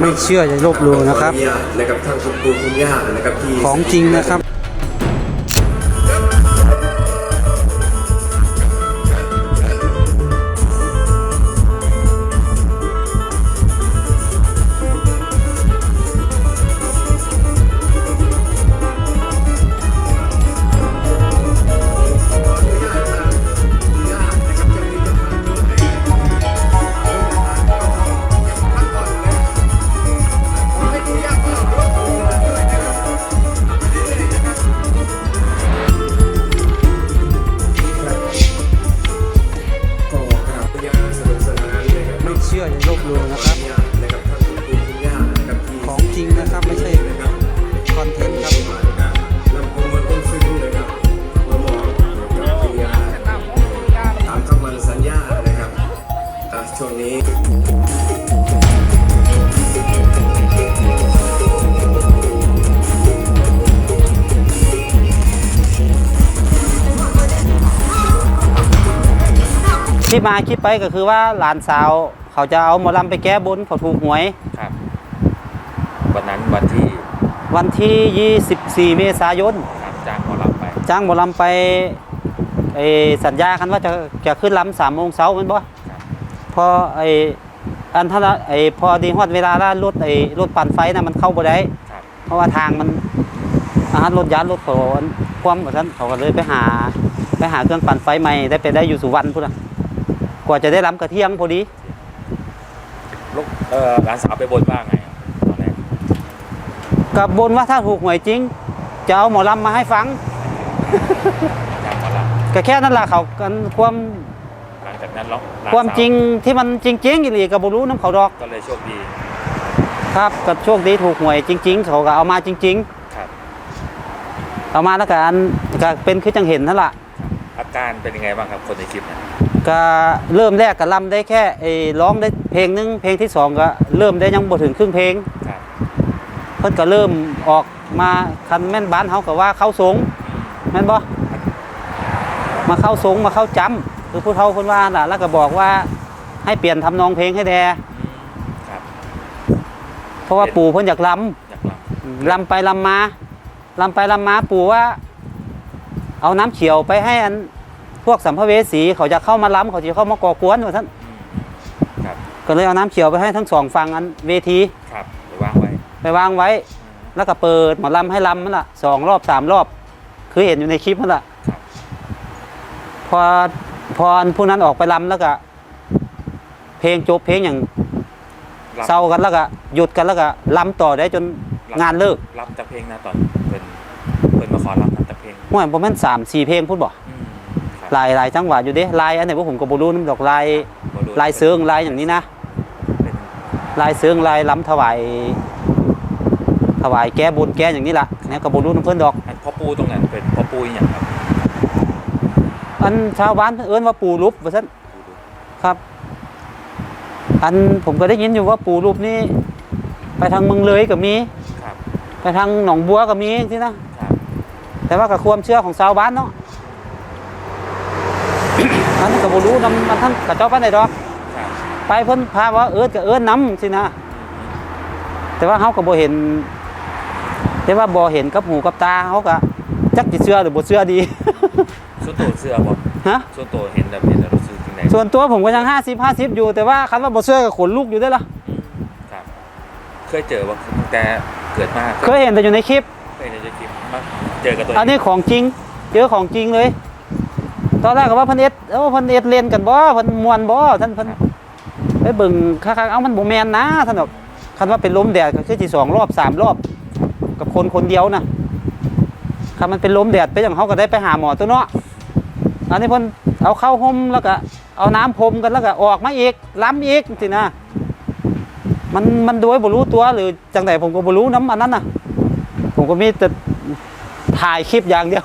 ไม่เชื่ออย่าลบหลู่นะครับ ขออญาตนะครับทางคุณปู่คุณย่านะครับที่ของจริงนะครับ นะครับไม่เชื่ออย่าลบลูนะครับขออญาตนะครับทางนะครับ ของจริงนะครับไม่ใช่คอนเทนต์ครับลำโพงมันต้นซึ้งเลยครับมข่าตามคำมันสัญญานะครับช่วงนี้ที่มาคิดไปก็คือว่าหลานสาว เขาจะเอาหมอลำไปแก้บนเขาถูกหวย ครับ วันนั้นวันที่วันที่ 24 เมษายนครับจ้างหมอรับไป จ้างหมอลำไปไอ้สัญญากันว่าจะจะขึ้นลำสามโมงเช้าแมันบ่ครับพอไอ้อันท่านละไอ้พอดีฮอดเวลาแล้วรถไอ้รถปั่นไฟน่ะมันเข้าบ่ได้ครับเพราะว่าทางมันอาหารรถยานรถเขาความแบบนั้นเขาก็เลยไปหา ไปหาเครื่องปั่นไฟใหม่ได้ไปได้อยู่สุวรรณพุ่นน่ะกว่าจะได้ลำกระเที่ยงพอดีลูก เอ่อหลานสาวไปบนว่าไงครับตอนแรกกับบนว่าถ้าถูกหวยจริง จะเอาหมอลำมาให้ฟังจ้างหมอรับก็แค่นั้นแหละเขากันความหลังจากนั้นร้องหลนความสจริงที่มันจริงๆอีหลีกับบรู้น้ำเขาดอกก็เลยโชคดีครับกับโชคดีถูกหวยจริง ๆ เขาก็เอามาจริง ครับ ๆ เอามาแล้วก็อันก็เป็นคือจังเห็นนั่นแหละอาการเป็นยังไงบ้างครับคนในคลิปเนี่ย ก็เริ่มแรกก็ลำได้แค่ไอ้ร้องได้เพลงหนึงเพลงที่สองก็เริ่มได้ยังบ่ถึงครึ่งเพลงครับเพิ่นก็เริ่มออกมาคันแม่นบ้านเฮาก็ว่าเข้าสงแม่นบ่มาเข้าสงมาเข้าจำคือผู้เฒ่าเพิ่นว่าน่ะ แล้วก็บอกว่าให้เปลี่ยนทำนองเพลงให้แดครับเพราะว่าปู่เพิ่นอยากลอยากรับำลำไปลำมาลำไปลำมาปู่ว่า เอาน้ำเขียวไปให้อัน พวกสัมภเวสีเขาจะเข้ามาล้ำเขาจะเข้ามาก่อกวนว่าท่านอืมครับก็เลยเอาน้ำเขียวไปให้ทั้งสองฝั่งอันเวทีครับไปวางไว้ไปวางไว้ แล้วก็เปิดหมอลำให้ลำนั่นแหละสองรอบสามรอบ คือเห็นอยู่ในคลิปนั่นแหละครับพอพอผู้นั้นออกไปลำแล้วก็เพลงจบเพลงอย่างรับเศร้ากันแล้วก็หยุดกันแล้วก็ลำต่อได้จนงานเลิกรับจากเพลงนะตอนเป็นเป็นมาขอรับนับจากเพลงห่วยประมาณสามสี่เพลงพูดบ่อืมครับ ลายลายจังหวะอยู่เด้ลายอันไหนพวกผมก็บรู้น้ำดอกลายบ่รู้ลายเสืองลายอย่างนี้นะเป็นลายเสืองลายล้ำถวายถวายแก้บนแก้อย่างนี้ล่ะเนี่ยก็บรู้น้ำเพื่อนดอกอันพ่อปูตรงนั้นเป็นพ่อปูอหย่างครับอันชาวบ้านเพิ่นเอิ้นว่าปูรูปว่าซั่นปูดูครับ อันผมก็ได้ยินอยู่ว่าปูรูปนี่ไปทางเมืองเลยก็มีครับไปทางหนองบัวก็มีที่นะครับแต่ว่ากับความเชื่อของชาวบ้านเนาะ อันนี้ก็บ่รู้นำมันท่านกับเจ้าบ้านไหนดอกครับไปเพิ่นพาว่าเอิ้นก็เอิ้นน้ำสินะแต่ว่าเฮาก็บ่เห็น แต่ว่าบ่เห็นกับหูกับตาเฮาก็จักสิเชื่อหรือบ่เชื่อดีส่วนตัวเสื้อบ่ฮะส่วนตัวเห็นแบบนี้แล้วรู้สึกยังไงส่วนตัวผมก็ยัง50 50อยู่ แต่ว่าคันว่าบ่เชื่อก็ขนลุกอยู่ได้อล่ะอืมครับ เคยเจอว่าตั้งแต่เกิดมาเคยเห็นแต่อยู่ในคลิปเคยในคลิปมาเจอกับตัวอันนี้ของจริงเจอของจริงเลย ตอนแรกก็ว่าเพันเอ็ดเอ้าเพันเอ็ดเล่นกันบ่เพันมวนบ่ท่านเพันไปเบิ่งคักๆเอามันบ่แม่นนะท่านดอกคันว่าเป็นล้มแดดก็คือสิสองรอบสามรอบ กับคนคนเดียวนะคันมันเป็นล้มแดดไปอย่างเฮาก็ได้ไปหาหมอตัวเนาะอันนี้เพิ่นเอาเข้าห่มแล้วก็เอาน้ำพรมกันแล้วก็ออกมาอีกล้ำอีกสินะมันมันโดยบ่รู้ตัวหรือจังไดผมก็บ่รู้น้ำอันนั้นน่ะผมก็มีแต่ถ่ายคลิปอย่างเดียว